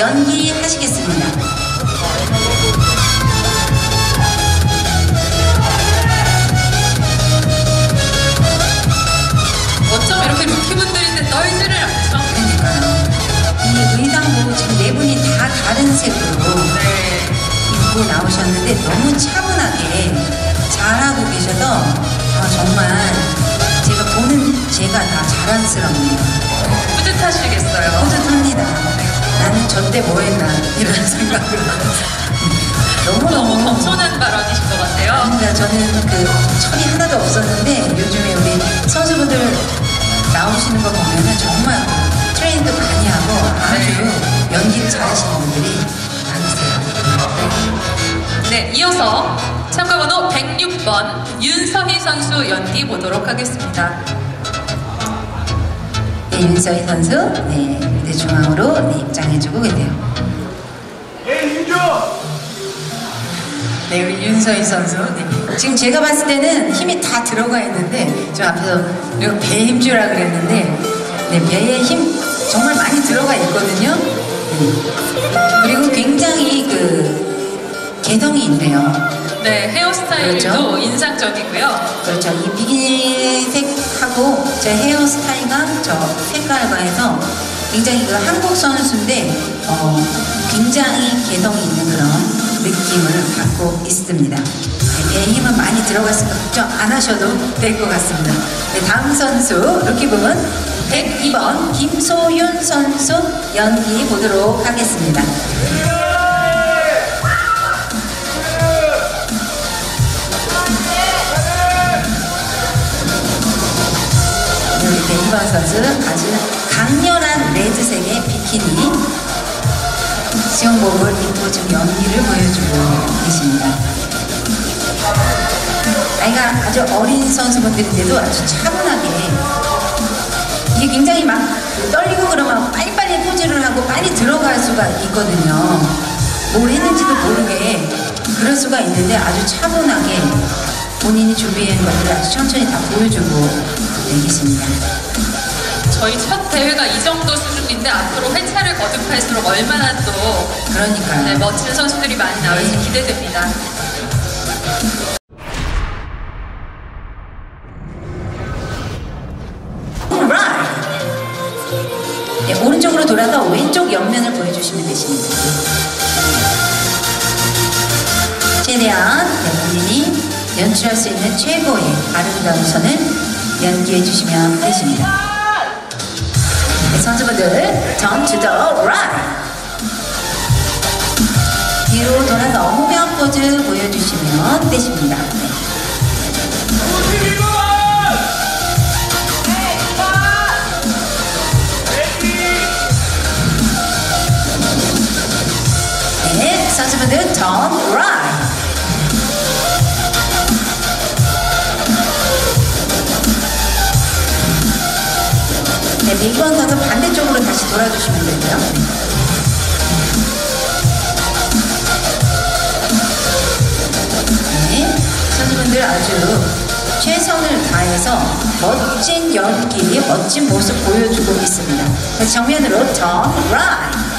연기하시겠습니다. 어쩜 이렇게 루키분들인데 떨지를 않죠? 그러니까요. 이 의상도 지금 네 분이 다 다른 색으로 네. 입고 나오셨는데 너무 차분하게 잘하고 계셔서 아, 정말 제가 보는 제가 다 자랑스럽네요. 뿌듯하시겠어요. 뿌듯합니다. 나는 저때 뭐 했나 이런 너무 너무너무 겸손한 발언이신 것 같아요. 아닙니다. 저는 그 철이 하나도 없었는데 요즘에 우리 선수분들 나오시는 거 보면은 정말 트레이닝도 많이 하고 아주 연기를 잘하시는 분들이 많으세요. 네, 이어서 참가 번호 106번 윤서희 선수 연기 보도록 하겠습니다. 네, 윤서희 선수, 네, 무대 중앙으로 네, 입장해주고 계세요. 예, 윤주! 네, 우리 윤서희 선수. 네. 지금 제가 봤을 때는 힘이 다 들어가 있는데, 저 앞에서 이거 배 힘주라 그랬는데, 네, 배에 힘 정말 많이 들어가 있거든요. 네. 그리고 굉장히 그 개성이 있네요. 네, 헤어스타일도 그렇죠. 인상적이고요. 그렇죠. 이 비기니 색하고 저 헤어스타일과 저 색깔과 해서 굉장히 그 한국 선수인데 어, 굉장히 개성이 있는 그런 느낌을 갖고 있습니다. 네, 배에 힘은 많이 들어갔으니까 걱정 안 하셔도 될 것 같습니다. 네, 다음 선수 루키부분 102번 김소윤 선수 연기 보도록 하겠습니다. 우리 베이번 선수 아주 강렬한 레드색의 비키니 수영복을 입고 지금 연기를 보여주고 계십니다. 나이가 아주 어린 선수분들인데도 아주 차분하게 이게 굉장히 막 떨리고 그러면 빨리빨리 포즈를 하고 빨리 들어갈 수가 있거든요. 뭘 했는지도 모르게 그럴 수가 있는데 아주 차분하게 본인이 준비한 것들을 아주 천천히 다 보여주고 계십니다. 저희 첫 대회가 이 정도 수준인데 앞으로 회차를 거듭할수록 얼마나 또 그러니까요. 네, 멋진 선수들이 많이 나올지 기대됩니다. Right. 네, 오른쪽으로 돌아서 왼쪽 옆면을 보여주시면 되십니다. 최대한 네, 본인이 연출할 수 있는 최고의 아름다운 선을 연기해 주시면 되십니다. 네, 선수분들 turn to the right. 뒤로 돌아서 무명 포즈 보여주시면 되십니다. 네. 네, 선수분들 turn right. 네, 밀건 선수 반대쪽으로 다시 돌아주시면 되고요. 네, 선수분들 아주 최선을 다해서 멋진 연기, 멋진 모습 보여주고 있습니다. 다시 정면으로 turn right.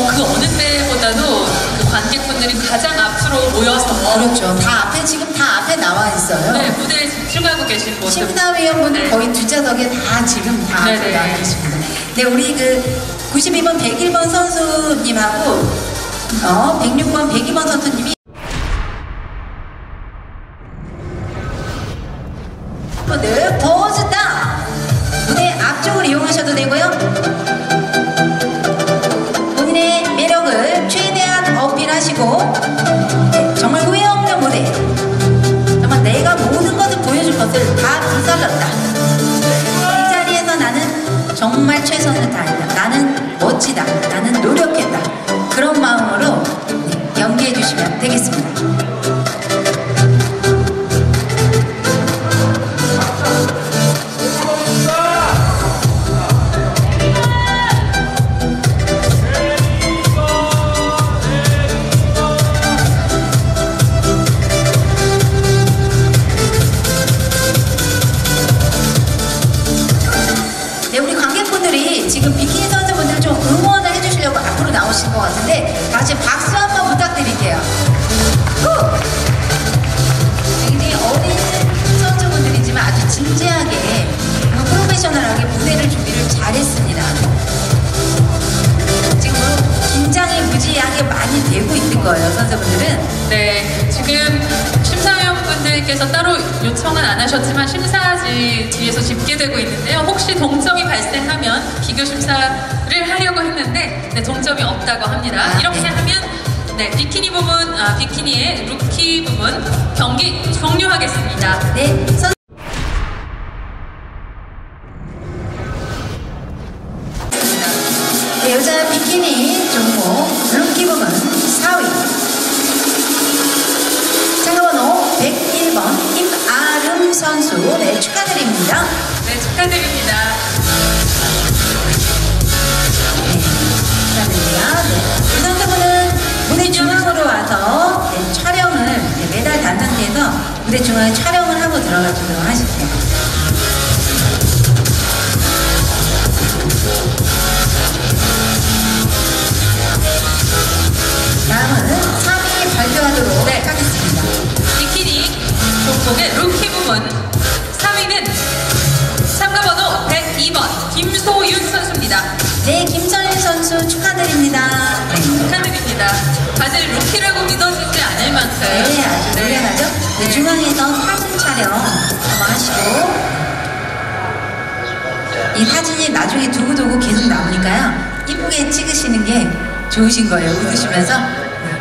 어, 그 어느 때보다도 그 관객분들이 가장 앞으로 모여서 그렇죠. 다 앞에 지금 다 앞에 나와 있어요. 네, 무대에 집중하고 계신 모습. 심사위원분들 네. 거의 뒷좌석에 다 지금 다 앞에 네네. 나와 계십니다. 네, 우리 그 92번, 101번 선수님하고 어, 106번, 102번 선수님이 분들 포즈 다 무대 앞쪽을 이용하셔도 되고요. 하시고 네, 정말 후회 없는 무대. 정말 내가 모든 것을 보여줄 것을 다 불살랐다. 이 자리에서 나는 정말 최선을 다했다. 나는 멋지다. 나는 노력했다. 그런 마음으로 네, 연기해 주시면 되겠습니다. 나오신 것 같은데 다시 박수 한 번 부탁드릴게요. 후! 굉장히 어린 선수분들이지만 아주 진지하게 프로페셔널하게 무대를 준비를 잘했습니다. 지금 긴장이 무지하게 많이 되고 있는 거예요, 선수분들은. 네, 지금 심사위원분들께서 따로 요청은 안 하셨지만 심사지 뒤에서 집계되고 있는데요. 혹시 동점이 발생하면 비교 심사를 하려고 했는데 네, 동점이 없다고 합니다. 아, 이렇게 네. 하면 네, 비키니 부분, 아, 비키니의 루키 부분 경기 종료하겠습니다. 네, 선 네, 여자 비키니 종목 선수 네 축하드립니다. 네, 축하드립니다. 네, 축하드립니다. 네, 이 선수분은 무대 중앙으로 와서 네, 촬영을 네, 매달 단 상태에서 무대 중앙에 촬영을 하고 들어가 주도록 하실게요. 네, 아주 노련하죠? 네, 중앙에서 사진 촬영 한번 하시고 이 사진이 나중에 두고두고 계속 나오니까요. 이쁘게 찍으시는 게 좋으신 거예요. 웃으시면서.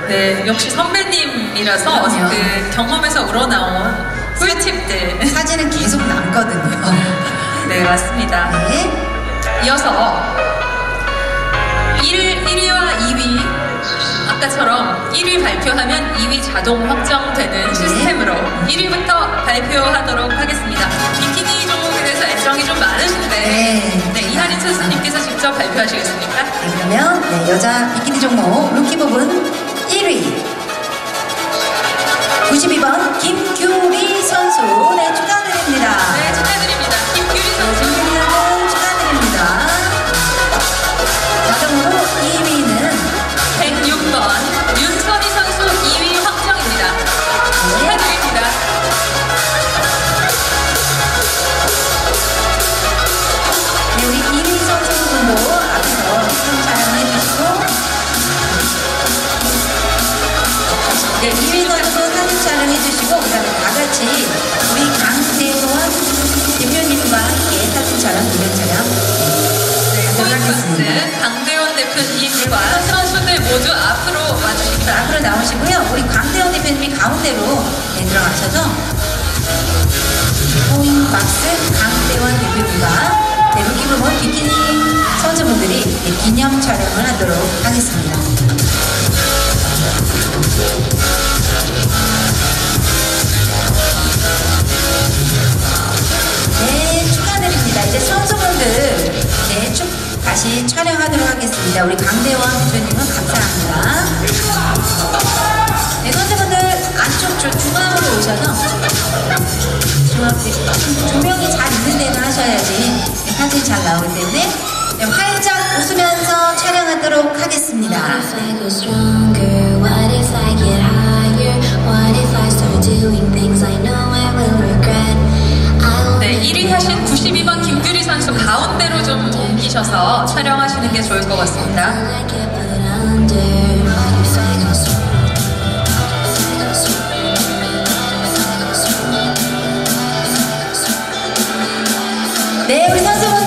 네, 역시 선배님이라서 그럼요. 그 경험에서 우러나온 꿀팁들 사진은 계속 남거든요. 네, 맞습니다. 네. 이어서 1, 1위와 2위 아까처럼 1위 발표하면 2위 자동 확정되는 시스템으로 1위부터 발표하도록 하겠습니다. 비키니 종목에 대해서 애정이 좀 많으신데 네. 네, 이하린 선수님께서 직접 발표하시겠습니까? 네, 그러면 네, 여자 비키니 종목 루키 부분 하겠습니다. 포인트 강대원 대표님과 선수들 모두 앞으로 자, 와주십니다. 앞으로 나오시고요. 우리 강대원 대표님이 가운데로 네, 들어가셔서 포인박스 강대원 대표님과 네, 루키부문 비키니 선수분들이 네, 기념 촬영을 하도록 하겠습니다. 하겠습니다. 우리 강대원 대표님은 감사합니다. 네, 선수분들 안쪽 저 중앙으로 오셔서 중앙 조명이 잘 있는 데는 하셔야지 네, 사진이 잘 나오기 때문에 네, 활짝 웃으면서 촬영하도록 하겠습니다. 네, make 1위 하신 92번 김규리 선수 가운데로 좀 옮기셔서 촬영하시는 게 좋을 것 같습니다. 네, 우리 선수분들